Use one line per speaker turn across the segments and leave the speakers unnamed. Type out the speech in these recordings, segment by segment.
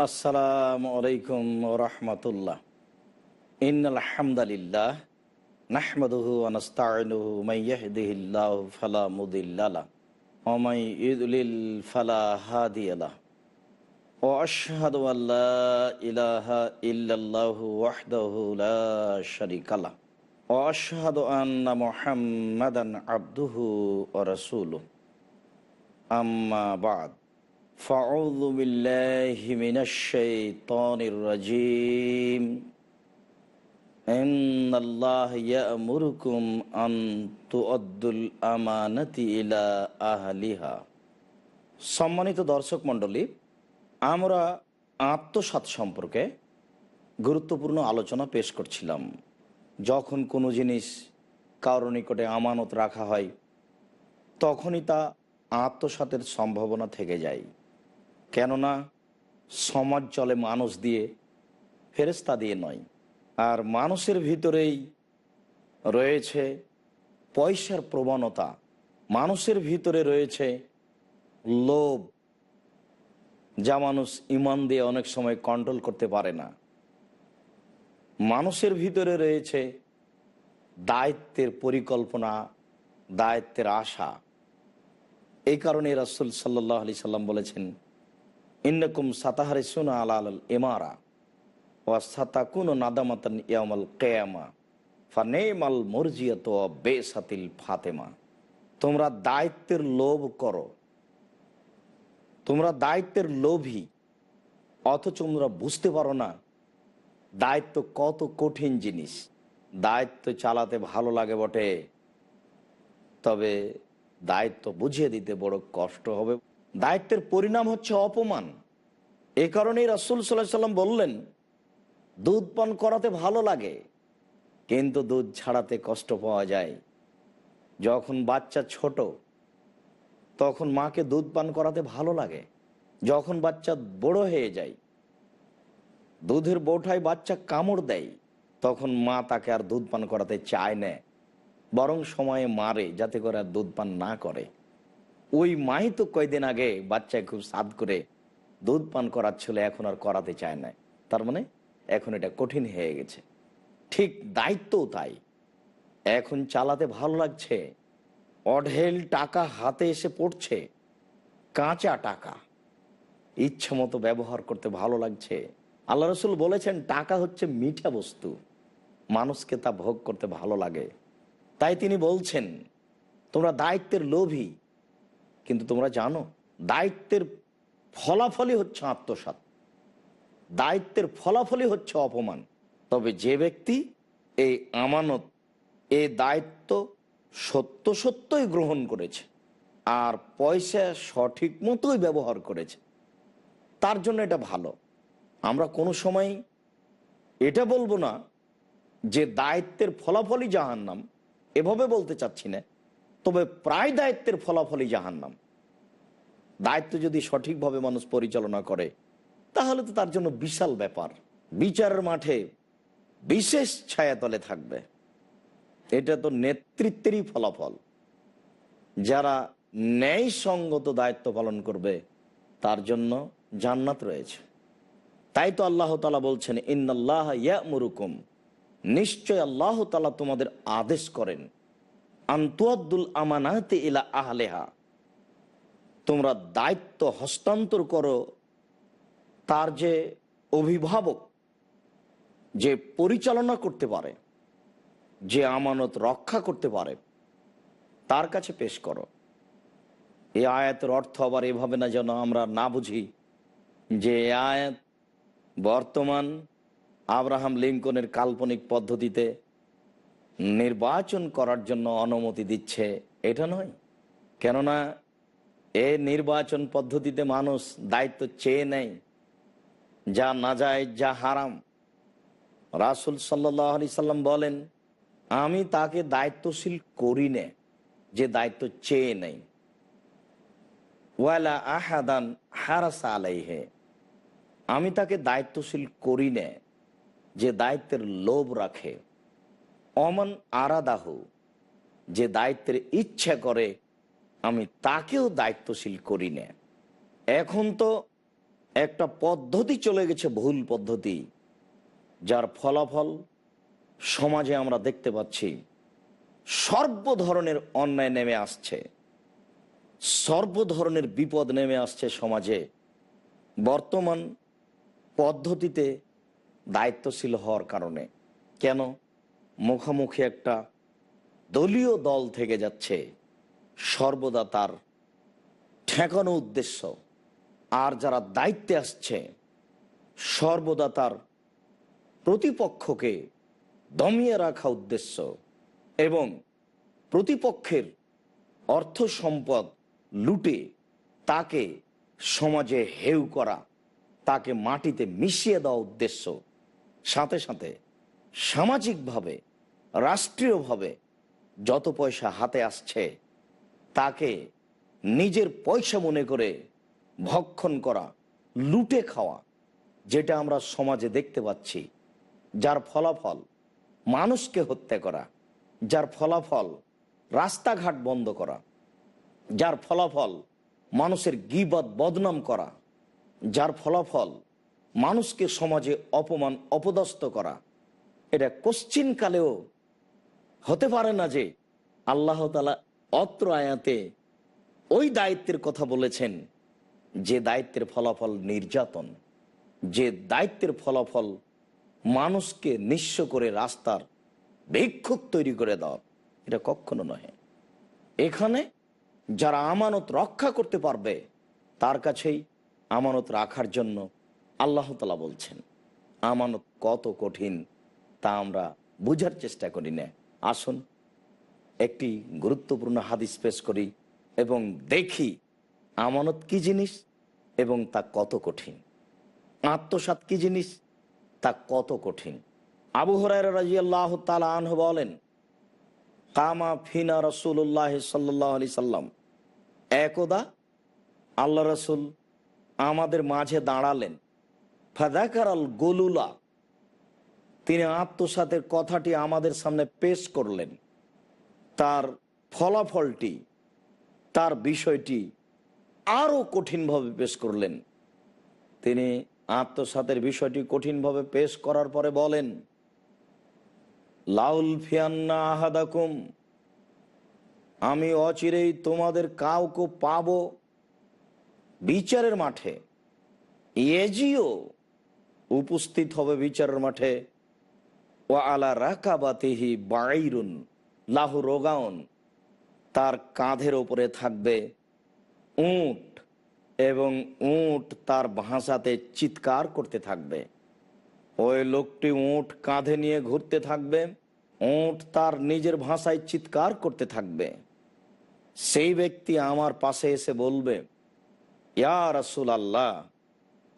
আসসালামু আলাইকুম রহমতুল্লাহ। ইন আলহামদুলিল্লাহ নাহমাদুহু আনস্তাইনুহু মাইয়াহদিহিল্লাহু ফালা মুদিল্লা লাহ ওয়া মাই ইউদ্লিল ফালা হাদিয়া লাহ। ওয়া আশহাদু আল্লা ইলাহা ইল্লাল্লাহু ওয়াহদাহু লা শারীকা লাহ। ওয়া আশহাদু আন্না মুহাম্মাদান আবদুহু ওয়া রাসূলুহু। আম্মা বাদ। فأعوذ بالله من الشيطان الرجيم إن الله يأمركم أن تؤدوا الأمانة إلى أهلها সম্মানিত দর্শক মণ্ডলী আমরা আত্মসাত সম্পর্কে গুরুত্বপূর্ণ আলোচনা পেশ করছিলাম যখন কোনো জিনিস কারো নিকটে আমানত রাখা হয় তখনই তা আত্মসাতের সম্ভাবনা থেকে যায় কেননা সমাজ চলে মানুষ দিয়ে ফেরেস্তা দিয়ে নয়। আর মানুষের ভিতরেই রয়েছে পয়সার প্রবণতা। মানুষের ভিতরে রয়েছে লোভ, যা মানুষ ইমান দিয়ে অনেক সময় কন্ট্রোল করতে পারে না। মানুষের ভিতরে রয়েছে দায়িত্বের পরিকল্পনা, দায়িত্বের আশা। এই কারণে রাসুল সাল্লাহ আলি সাল্লাম বলেছেন ইন্নকুম সাতাহারে সুনা আলা আল এমারা ও সাতাকুন নাদামাতান ইয়ামাল কেয়ামা ফানেমাল মর্জিয়াত বেসাতিল ফাতেমা তোমরা দায়িত্বের লোভ করো। তোমরা দায়িত্বের লোভী, অথচ তোমরা বুঝতে পারো না দায়িত্ব কত কঠিন জিনিস। দায়িত্ব চালাতে ভালো লাগে বটে, তবে দায়িত্ব বুঝিয়ে দিতে বড় কষ্ট হবে। দায়িত্বের পরিণাম হচ্ছে অপমান। এ কারণেই রাসুল সাল্লাম বললেন, দুধ পান করাতে ভালো লাগে, কিন্তু দুধ ছাড়াতে কষ্ট পাওয়া যায়। যখন বাচ্চা ছোট, তখন মাকে দুধ পান করাতে ভালো লাগে। যখন বাচ্চা বড় হয়ে যায়, দুধের বৌঠায় বাচ্চা কামড় দেয়, তখন মা তাকে আর দুধ পান করাতে চায় না, বরং সময়ে মারে যাতে করে আর দুধ পান না করে। ওই মাই তো কয়দিন আগে বাচ্চায় খুব সাদ করে দুধ পান করার করাচ্ছিল, এখন আর করাতে চায় না। তার মানে এখন এটা কঠিন হয়ে গেছে। ঠিক দায়িত্বও তাই। এখন চালাতে ভালো লাগছে। অঢেল টাকা হাতে এসে পড়ছে। কাঁচা টাকা। ইচ্ছা মতো ব্যবহার করতে ভালো লাগছে। আল্লাহ রসুল বলেছেন, টাকা হচ্ছে মিঠা বস্তু। মানুষকে তা ভোগ করতে ভালো লাগে। তাই তিনি বলছেন, তোমরা দায়িত্বের লোভী। কিন্তু তোমরা জানো, দায়িত্বের ফলাফলই হচ্ছে আত্মসাত দায়িত্বের ফলাফলই হচ্ছে অপমান। তবে যে ব্যক্তি এই আমানত, এই দায়িত্ব সত্য সত্যই গ্রহণ করেছে, আর পয়সা সঠিক মতোই ব্যবহার করেছে, তার জন্য এটা ভালো। আমরা কোনো সময় এটা বলব না যে দায়িত্বের ফলাফলই জাহান্নাম। এভাবে বলতে চাচ্ছি না। তবে প্রায় দায়িত্বের ফলাফলই জাহান্নাম। দায়িত্ব যদি সঠিকভাবে মানুষ পরিচালনা করে, তাহলে তো তার জন্য বিশাল ব্যাপার। বিচারের মাঠে বিশেষ ছায়াতলে থাকবে। এটা তো নেতৃত্বেরই ফলাফল। যারা ন্যায়সঙ্গত দায়িত্ব পালন করবে, তার জন্য জান্নাত রয়েছে। তাই তো আল্লাহ তালা বলছেন ইন্নআল্লাহ ইয়ামুরুকুম। নিশ্চয় আল্লাহ তালা তোমাদের আদেশ করেন। আন্তুয়াদ্দুল আমানাতে ইলা আহলেহা। তোমরা দায়িত্ব হস্তান্তর করো, তার যে অভিভাবক, যে পরিচালনা করতে পারে, যে আমানত রক্ষা করতে পারে, তার কাছে পেশ করো। এই আয়াতের অর্থ আবার এভাবে না যেন আমরা না বুঝি যে আয়াত বর্তমান আব্রাহাম লিঙ্কনের কাল্পনিক পদ্ধতিতে নির্বাচন করার জন্য অনুমতি দিচ্ছে, এটা নয়। কেননা এ নির্বাচন পদ্ধতিতে মানুষ দায়িত্ব চেয়ে নেয়, যা না যায়, যা হারাম। রাসুল সাল্লাহ সাল্লাম বলেন, আমি তাকে দায়িত্বশীল করি নে, যে দায়িত্ব চেয়ে নেই। ওয়ালা আহাদান হারাসা আলাইহে, আমি তাকে দায়িত্বশীল করি নে, যে দায়িত্বের লোভ রাখে। অমন আরাদাহ যে দায়িত্বের ইচ্ছা করে, আমি তাকেও দায়িত্বশীল করি না। এখন তো একটা পদ্ধতি চলে গেছে ভুল পদ্ধতি, যার ফলাফল সমাজে আমরা দেখতে পাচ্ছি। সর্ব ধরনের অন্যায় নেমে আসছে। সর্ব ধরনের বিপদ নেমে আসছে সমাজে। বর্তমান পদ্ধতিতে দায়িত্বশীল হওয়ার কারণে। কেন? মুখোমুখি একটা দলীয় দল থেকে যাচ্ছে সর্বদা তার ঠেকানো উদ্দেশ্য। আর যারা দায়িত্বে আসছে, সর্বদা তার প্রতিপক্ষকে দমিয়ে রাখা উদ্দেশ্য এবং প্রতিপক্ষের অর্থ সম্পদ লুটে তাকে সমাজে হেউ করা, তাকে মাটিতে মিশিয়ে দেওয়া উদ্দেশ্য। সাথে সাথে সামাজিকভাবে রাষ্ট্রীয়ভাবে যত পয়সা হাতে আসছে, তাকে নিজের পয়সা মনে করে ভক্ষণ করা, লুটে খাওয়া, যেটা আমরা সমাজে দেখতে পাচ্ছি, যার ফলাফল মানুষকে হত্যা করা, যার ফলাফল রাস্তাঘাট বন্ধ করা, যার ফলাফল মানুষের গিবদ বদনাম করা, যার ফলাফল মানুষকে সমাজে অপমান, অপদস্থ করা, এটা কোশ্চিনকালেও হতে পারে না যে আল্লাহ তালা অত্র আয়াতে ওই দায়িত্বের কথা বলেছেন, যে দায়িত্বের ফলাফল নির্যাতন, যে দায়িত্বের ফলাফল মানুষকে নিঃস্ব করে রাস্তার ভিক্ষুক তৈরি করে দেওয়া, এটা কখনো নহে। এখানে যারা আমানত রক্ষা করতে পারবে, তার কাছেই আমানত রাখার জন্য আল্লাহ তালা বলছেন, আমানত কত কঠিন তা আমরা বুঝার চেষ্টা করি না। আসুন, একটি গুরুত্বপূর্ণ হাদিস পেশ করি এবং দেখি আমানত কি জিনিস এবং তা কত কঠিন। আত্মসাত কি জিনিস, তা কত কঠিন। আবু হরাই রাজি আল্লাহ তালা আনহ বলেন, কামা ফিনা রসুল্লাহ সাল্লাহ আলি সাল্লাম। একদা আল্লাহ রসুল আমাদের মাঝে দাঁড়ালেন। ফাদাকার আল গোলুলা তিনি আত্মসাতের কথাটি আমাদের সামনে পেশ করলেন। তার ফলাফলটি, তার বিষয়টি আরও কঠিনভাবে পেশ করলেন। তিনি আত্মসাতের বিষয়টি কঠিনভাবে পেশ করার পরে বলেন, লাউল ফিয়ান্না আহাদাকুম, আমি অচিরেই তোমাদের কাউকে পাব বিচারের মাঠে। এজিও উপস্থিত হবে বিচারের মাঠে ও আলা রাকাবাতিহি বাইরুন লাহু রোগাউন। তার কাঁধের ওপরে থাকবে উট এবং উট তার ভাষাতে চিৎকার করতে থাকবে। ওই লোকটি উট কাঁধে নিয়ে ঘুরতে থাকবে, উট তার নিজের ভাষায় চিৎকার করতে থাকবে। সেই ব্যক্তি আমার পাশে এসে বলবে, ইয়া রসুল আল্লাহ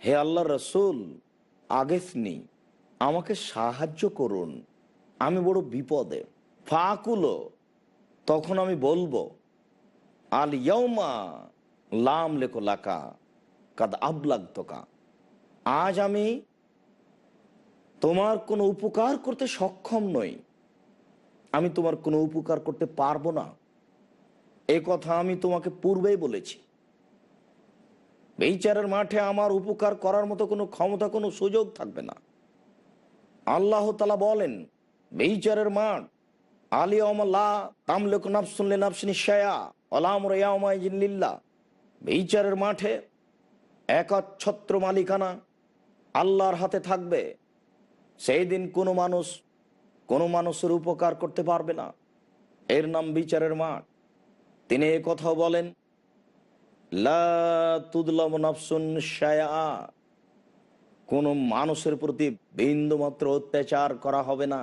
হে আল্লাহ রসুল আগেফনি আমাকে সাহায্য করুন। আমি বড় বিপদে। ফাকুলো। তখন আমি বলব, আল ইয়মা লাম লেখো লাকা, কাদ আবলাগ তোকা আজ আমি তোমার কোনো উপকার করতে সক্ষম নই। আমি তোমার কোনো উপকার করতে পারব না। এ কথা আমি তোমাকে পূর্বেই বলেছি। বিচারের মাঠে আমার উপকার করার মতো কোনো ক্ষমতা, কোনো সুযোগ থাকবে না। আল্লাহ তালা বলেন বিচারের মাঠ আলী অমলা তামলেক নাফসুল্লে নাফসিনী শায়া অলাম রেয়াউমাইজিল্লা বিচারের মাঠে একচ্ছত্র মালিকানা আল্লাহর হাতে থাকবে। সেই দিন কোনো মানুষ, কোনো মানুষের উপকার করতে পারবে না। এর নাম বিচারের মাঠ। তিনি এ বলেন, লা তুদলাম নাফসুন শায়া কোনো মানুষের প্রতি বিন্দুমাত্র অত্যাচার করা হবে না।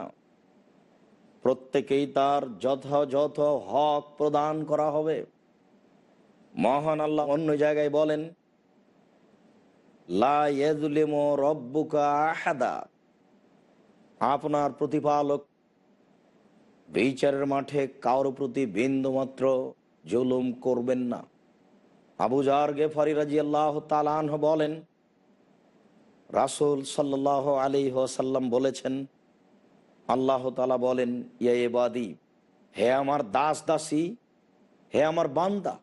প্রত্যেকেই তার যথাযথ হক প্রদান করা হবে। মহান আল্লাহ অন্য জায়গায় বলেন আপনার প্রতিপালক বিচারের মাঠে কারোর প্রতি বিন্দুমাত্র জুলুম করবেন না। আবু জার গেফারি রাজি আল্লাহ তালান বলেন রাসুল সাল্লাহ আলী সাল্লাম বলেছেন, আল্লাহ তালা বলেন, ইয়া এবাদি হে আমার দাস দাসী হে আমার বান্দা,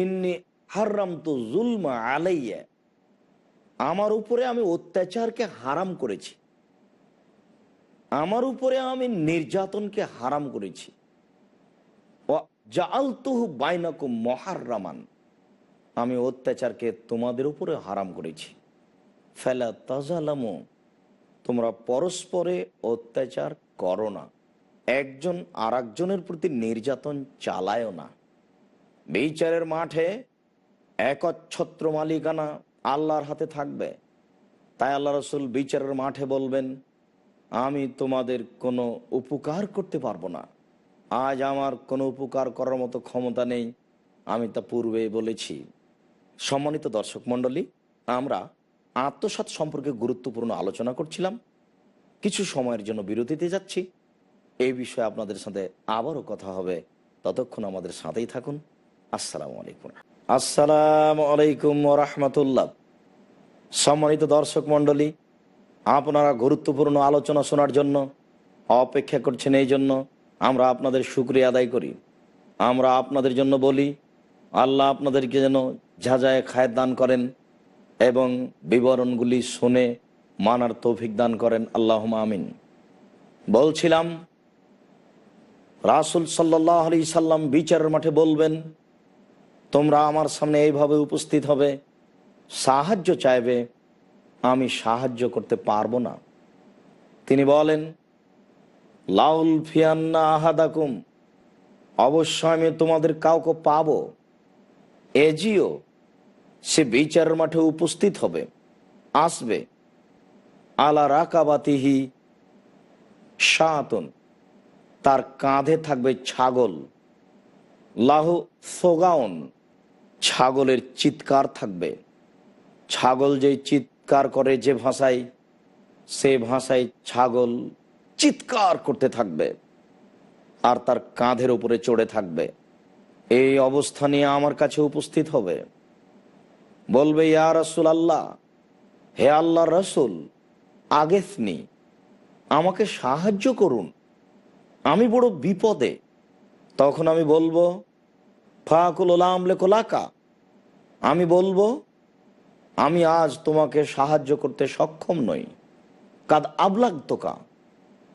ইন্নি হার্রাম তু জুলমা আলাইয়া, আমার উপরে আমি অত্যাচারকে হারাম করেছি। আমার উপরে আমি নির্যাতনকে হারাম করেছি। জালতুহু বাইনাকু আমি অত্যাচারকে তোমাদের উপরে হারাম করেছি। ফেলা তাজালামো, তোমরা পরস্পরে অত্যাচার করো না। একজন আর প্রতি নির্যাতন চালায়ও না। বিচারের মাঠে একচ্ছত্র মালিকানা আল্লাহর হাতে থাকবে। তাই আল্লাহ রসুল বিচারের মাঠে বলবেন, আমি তোমাদের কোনো উপকার করতে পারব না। আজ আমার কোনো উপকার করার মতো ক্ষমতা নেই। আমি তা পূর্বেই বলেছি। সম্মানিত দর্শক মণ্ডলী, আমরা আত্মসাত সম্পর্কে গুরুত্বপূর্ণ আলোচনা করছিলাম। কিছু সময়ের জন্য বিরতিতে যাচ্ছি। এই বিষয়ে আপনাদের সাথে আবারও কথা হবে। ততক্ষণ আমাদের সাথেই থাকুন। আসসালামু আলাইকুম। আসসালামু আলাইকুম রহমতুল্লাহ সম্মানিত দর্শক মণ্ডলী, আপনারা গুরুত্বপূর্ণ আলোচনা শোনার জন্য, অপেক্ষা করছেন এই জন্য আমরা আপনাদের সুক্রিয়া আদায় করি। আমরা আপনাদের জন্য বলি, আল্লাহ আপনাদেরকে যেন ঝাঁঝায় খায়ের দান করেন। এবং বিবরণগুলি শুনে মানার তৌফিক দান করেন আল্লাহ আমিন। বলছিলাম, রাসুল সাল্লাহ আলি সাল্লাম বিচারের মাঠে বলবেন, তোমরা আমার সামনে এইভাবে উপস্থিত হবে, সাহায্য চাইবে, আমি সাহায্য করতে পারব না। তিনি বলেন, লাউল ফিয়ান্না আহাদাকুম অবশ্য আমি তোমাদের কাউকে পাবো। এজিও সে বিচারের মাঠে উপস্থিত হবে, আসবে। আলা রাকাবাতিহি সাতন তার কাঁধে থাকবে ছাগল। লাহ সোগাউন, ছাগলের চিৎকার থাকবে। ছাগল যে চিৎকার করে যে ভাষায়, সে ভাষায় ছাগল চিৎকার করতে থাকবে আর তার কাঁধের উপরে চড়ে থাকবে। এই অবস্থা নিয়ে আমার কাছে উপস্থিত হবে। বলবে, ইয়া রসুল আল্লাহ হে আল্লাহ রসুল আগেসনি আমাকে সাহায্য করুন, আমি বড় বিপদে। তখন আমি বলব ফাকুল ওলাম লেকোলাকা আমি বলব, আমি আজ তোমাকে সাহায্য করতে সক্ষম নই। কাদ আবলাগ তোকা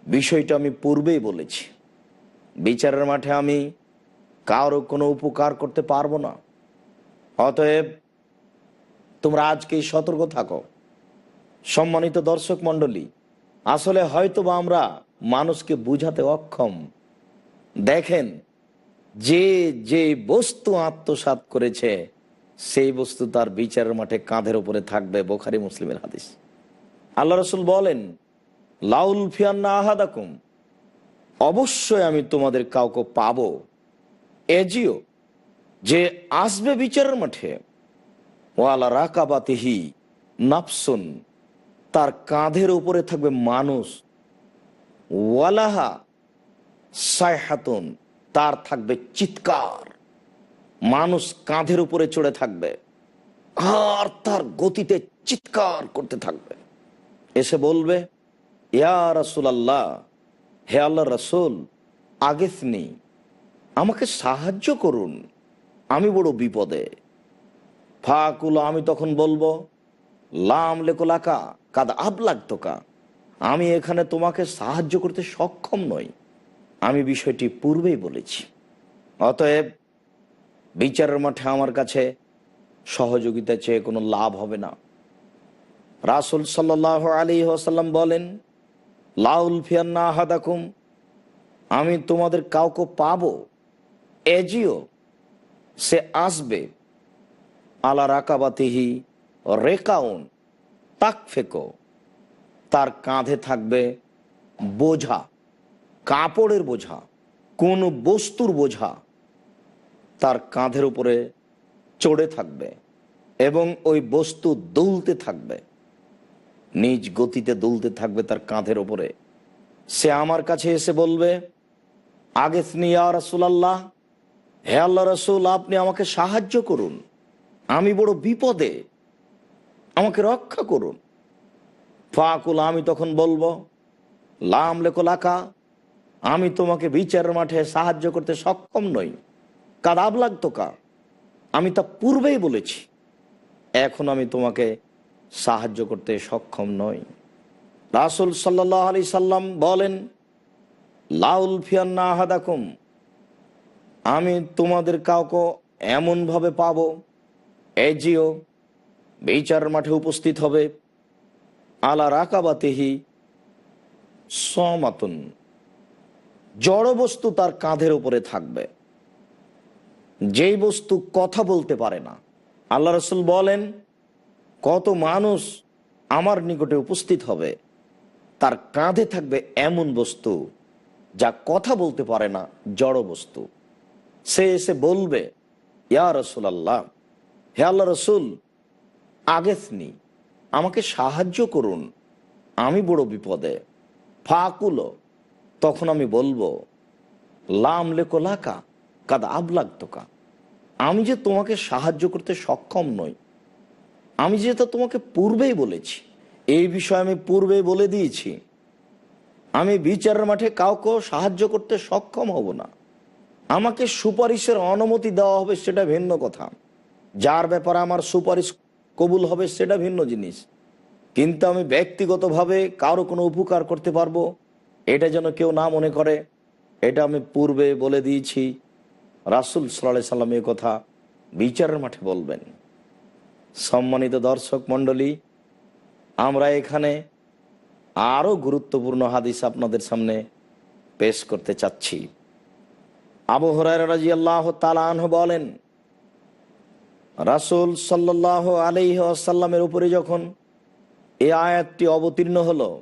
বিষয়টা আমি পূর্বেই বলেছি। বিচারের মাঠে আমি কারও কোনো উপকার করতে পারব না। অতএব তোমরা আজকেই সতর্ক থাকো। সম্মানিত দর্শক মণ্ডলী, আসলে হয়তো বা আমরা মানুষকে বুঝাতে অক্ষম। দেখেন, যে যে বস্তু আত্মসাত করেছে, সেই বস্তু তার বিচারের মাঠে কাঁধের উপরে থাকবে, বোখারি মুসলিমের হাদিস। আল্লাহ রসুল বলেন, লাউল ফিয়ান্না আহাদাকুম। অবশ্যই আমি তোমাদের কাউকে পাবো। এজিও, যে আসবে বিচারের মাঠে। ওয়ালা রাকাবাতিহি নাফসুন, তার কাঁধের উপরে থাকবে মানুষ। ওয়ালাহা সায়হাতুন তার থাকবে চিৎকার। মানুষ কাঁধের উপরে চড়ে থাকবে আর তার গতিতে চিৎকার করতে থাকবে। এসে বলবে, ইয়া রসুল আল্লাহ হে আল্লাহ রসুল আগেসনি আমাকে সাহায্য করুন, আমি বড় বিপদে। ফাকুল, আমি তখন বলব, লাম লেকোলাকা কাদ আবলাগ তোকা। আমি এখানে তোমাকে সাহায্য করতে সক্ষম নই। আমি বিষয়টি পূর্বেই বলেছি। অতএব বিচারের মাঠে আমার কাছে সহযোগিতা চেয়ে কোনো লাভ হবে না। রাসুল সাল্লাহ আলী আসাল্লাম বলেন, লাউল ফিয়ান্না হাদাকুম আমি তোমাদের কাউকে পাবো, এজিও, সে আসবে আলা রাকাবাতিহি, রেকাউন, তাক ফেকো। তার কাঁধে থাকবে বোঝা, কাপড়ের বোঝা, কোন বস্তুর বোঝা। তার কাঁধের উপরে চড়ে থাকবে এবং ওই বস্তু দুলতে থাকবে। নিজ গতিতে দুলতে থাকবে তার কাঁধের উপরে। সে আমার কাছে এসে বলবে, আগে স্নিয়া রসুলাল্লাহ, হে আল্লাহ রসুল, আপনি আমাকে সাহায্য করুন। আমি বড় বিপদে। আমাকে রক্ষা করুন। ফাকুল, আমি তখন বলব, লাম লেকো লাকা আমি তোমাকে বিচারের মাঠে সাহায্য করতে সক্ষম নই। কাদাব লাগতো কা আমি তা পূর্বেই বলেছি। এখন আমি তোমাকে সাহায্য করতে সক্ষম নই। রাসুল সাল্লাহ আলি সাল্লাম বলেন, লাউল ফিয়ান্না আহাদাকুম, আমি তোমাদের কাউকে এমনভাবে পাবো এজিও, বেচার মাঠে উপস্থিত হবে। আলা রাকাবাতেহি সমাতুন। জড় বস্তু তার কাঁধের উপরে থাকবে। যেই বস্তু কথা বলতে পারে না। আল্লাহ রসুল বলেন, কত মানুষ আমার নিকটে উপস্থিত হবে, তার কাঁধে থাকবে এমন বস্তু যা কথা বলতে পারে না, জড় বস্তু। সে এসে বলবে, ইয়া রসুল আল্লাহ হে আল্লাহ রসুল আগেসনি আমাকে সাহায্য করুন, আমি বড় বিপদে। ফাকুলো, তখন আমি বলব লাম লেকো লাকা, কাদা আবলাগ তোকা আমি যে তোমাকে সাহায্য করতে সক্ষম নই, আমি যেটা তোমাকে পূর্বেই বলেছি, এই বিষয়ে আমি পূর্বেই বলে দিয়েছি। আমি বিচারের মাঠে কাউকে সাহায্য করতে সক্ষম হব না। আমাকে সুপারিশের অনুমতি দেওয়া হবে সেটা ভিন্ন কথা। যার ব্যাপারে আমার সুপারিশ কবুল হবে সেটা ভিন্ন জিনিস। কিন্তু আমি ব্যক্তিগতভাবে কারও কোনো উপকার করতে পারব, এটা যেন কেউ না মনে করে, এটা আমি পূর্বে বলে দিয়েছি। রাসুল সাল্লাহ সাল্লাম এ কথা বিচারের মাঠে বলবেন। সম্মানিত দর্শক মণ্ডলী, আমরা এখানে আরও গুরুত্বপূর্ণ হাদিস আপনাদের সামনে পেশ করতে চাচ্ছি। আবু হরাই রাজি আল্লাহ তালাহ বলেন রাসুল সাল্লাহ আলহ আসাল্লামের উপরে যখন এ আয়াতটি অবতীর্ণ হল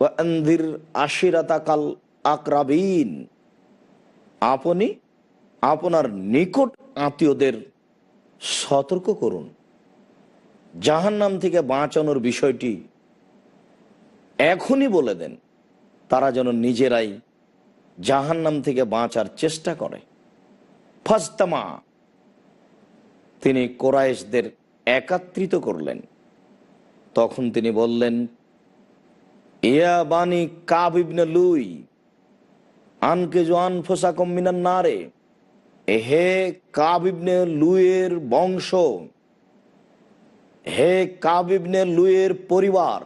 ওয়ান্দির আশিরাতাকাল আকরাবিন আপনি আপনার নিকট আত্মীয়দের সতর্ক করুন। জাহান্নাম থেকে বাঁচানোর বিষয়টি এখনই বলে দেন। তারা যেন নিজেরাই জাহান্নাম থেকে বাঁচার চেষ্টা করে। ফাস্তামা তিনি কোরাইশদের একাত্রিত করলেন। তখন তিনি বললেন, ইয়া বানি কাবিবনে লুই, আনকে জোয়ান ফোসা কম্বিনার না রে হে কাবিবনে লুয়ের বংশ, হে কাবিবনে লুয়ের পরিবার,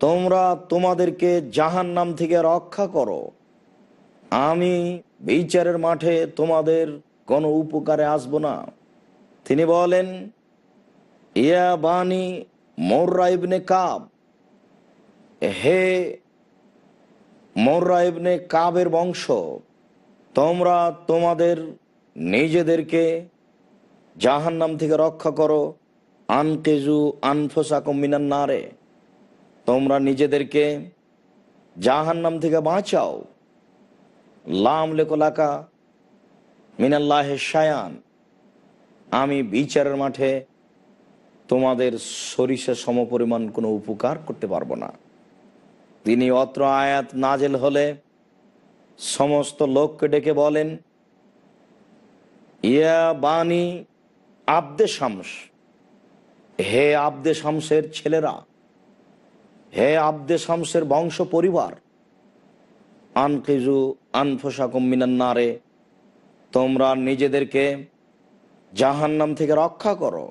তোমরা তোমাদেরকে জাহান নাম থেকে রক্ষা করো। আমি বিচারের মাঠে তোমাদের কোনো উপকারে আসব না। তিনি বলেন, ইয়া বানি মোর্রা ইবনে কাব, হে মোর্রা ইবনে কাবের বংশ, তোমরা তোমাদের নিজেদেরকে জাহান্নাম থেকে রক্ষা করো। আনকেজু আনফোসা কম্বিনার নারে, তোমরা নিজেদেরকে জাহান্নাম থেকে বাঁচাও। লাম লেকোলাকা মিনাল্লাহে শায়ান। আমি বিচারের মাঠে তোমাদের সরিষা সমপরিমাণ কোনো উপকার করতে পারব না। তিনি অত্র আয়াত নাজেল হলে সমস্ত লোককে ডেকে বলেন, ইয়া বাণী আবদে শামস, হে আবদে শামসের ছেলেরা, হে আবদে শামসের বংশ পরিবার, আনকিজু কম্বিনান্নারে তোমরা নিজেদেরকে জাহান্নাম থেকে রক্ষা করো।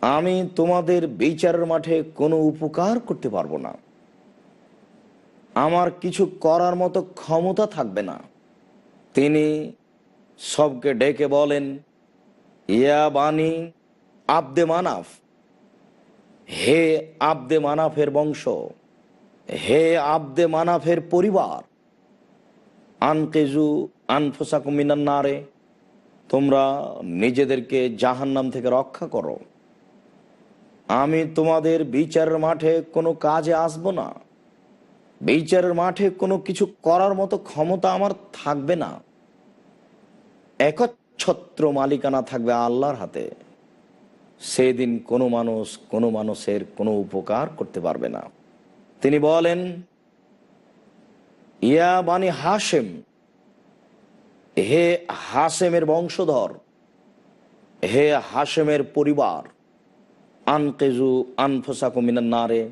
আমি তোমাদের বিচারের মাঠে কোনো উপকার করতে পারব না। আমার কিছু করার মতো ক্ষমতা থাকবে না। তিনি সবকে ডেকে বলেন, ইয়া বাণী আবদে মানাফ, হে আবদে মানাফের বংশ, হে আবদে মানাফের পরিবার আনকেজু আনফোসা কুমিনান্নারে তোমরা নিজেদেরকে জাহান্নাম থেকে রক্ষা করো। আমি তোমাদের বিচারের মাঠে কোনো কাজে আসব না। বিচারের মাঠে কোনো কিছু করার মতো ক্ষমতা আমার থাকবে না। একচ্ছত্র মালিকানা থাকবে আল্লাহর হাতে। সেদিন কোনো মানুষ কোনো মানুষের কোনো উপকার করতে পারবে না। তিনি বলেন, ইয়া বাণী হাসেম হে হাসেমের বংশধর, হে হাসেমের পরিবার আনকেজু আনফোসা কমিনার নারে,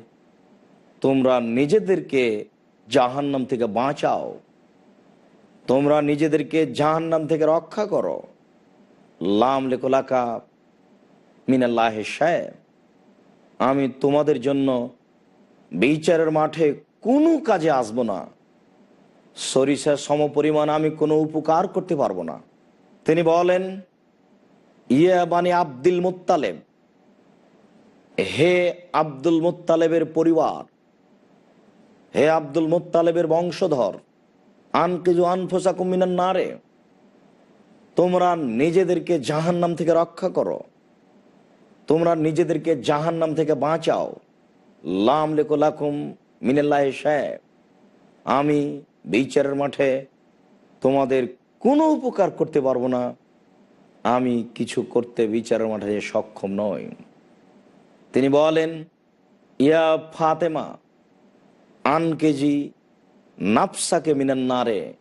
তোমরা নিজেদেরকে জাহান্নাম থেকে বাঁচাও। তোমরা নিজেদেরকে জাহান্নাম থেকে রক্ষা করো। লাম লেকোলাকা মিনাল্লাহ সাহেব আমি তোমাদের জন্য বিচারের মাঠে কোনো কাজে আসব না। সরিষার সমপরিমাণ আমি কোনো উপকার করতে পারব না। তিনি বলেন, ইয়া বানি আব্দুল মুত্তালেব। হে আব্দুল মুত্তালেবের পরিবার, হে আব্দুল মুত্তালেবের বংশধর, আনকিজু আনফোসা কুমিনার নারে, তোমরা নিজেদেরকে জাহান্নাম থেকে রক্ষা করো। তোমরা নিজেদেরকে জাহান্নাম থেকে বাঁচাও। লাম লেকো লাকুম মিনাল্লাহ সাহেব আমি বিচারের মাঠে তোমাদের কোনো উপকার করতে পারব না। আমি কিছু করতে বিচারের মাঠে সক্ষম নই। তিনি বলেন, ইয়া ফাতেমা আন কেজি নাফসাকে মিনান্নারে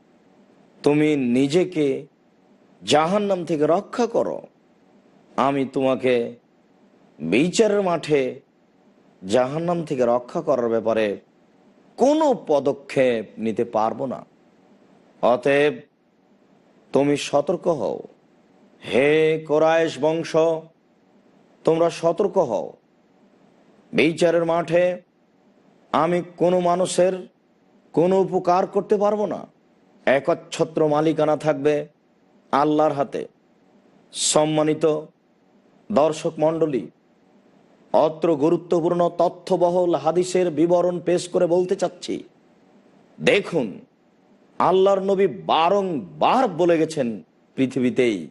তুমি নিজেকে জাহান্নাম থেকে রক্ষা করো। আমি তোমাকে বিচারের মাঠে জাহান্নাম থেকে রক্ষা করার ব্যাপারে কোনো পদক্ষেপ নিতে পারব না। অতএব তুমি সতর্ক হও। হে কোরায়েশ বংশ, তোমরা সতর্ক হও। বিচারের মাঠে আমি কোনো মানুষের কোনো উপকার করতে পারব না। একচ্ছত্র মালিকানা থাকবে আল্লাহর হাতে। সম্মানিত দর্শক মণ্ডলী অত্র গুরুত্বপূর্ণ তথ্যবহল হাদিসের বিবরণ পেশ করে বলতে চাচ্ছি। দেখুন, আল্লাহর নবী বারংবার বলে গেছেন, পৃথিবীতেই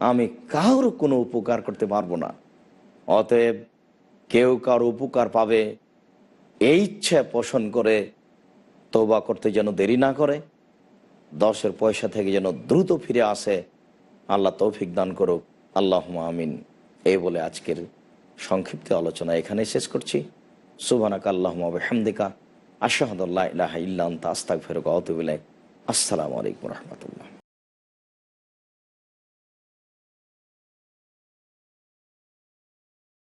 আমি কারোর কোনো উপকার করতে পারব না। অতএব কেউ কার উপকার পাবে, এই ইচ্ছা পোষণ করে তোবা করতে যেন দেরি না করে, দশের পয়সা থেকে যেন দ্রুত ফিরে আসে। আল্লাহ তৌফিক দান করুক। আল্লাহ আমিন। এই বলে আজকের সংক্ষিপ্ত আলোচনা এখানে শেষ করছি। সুবানাক আল্লাহ হামদিকা আশাহদুল্লাহ ইল্লাহ ইল্লা আস্তাক ফেরক আসসালামু আলাইকুম রহমতুল্লাহ।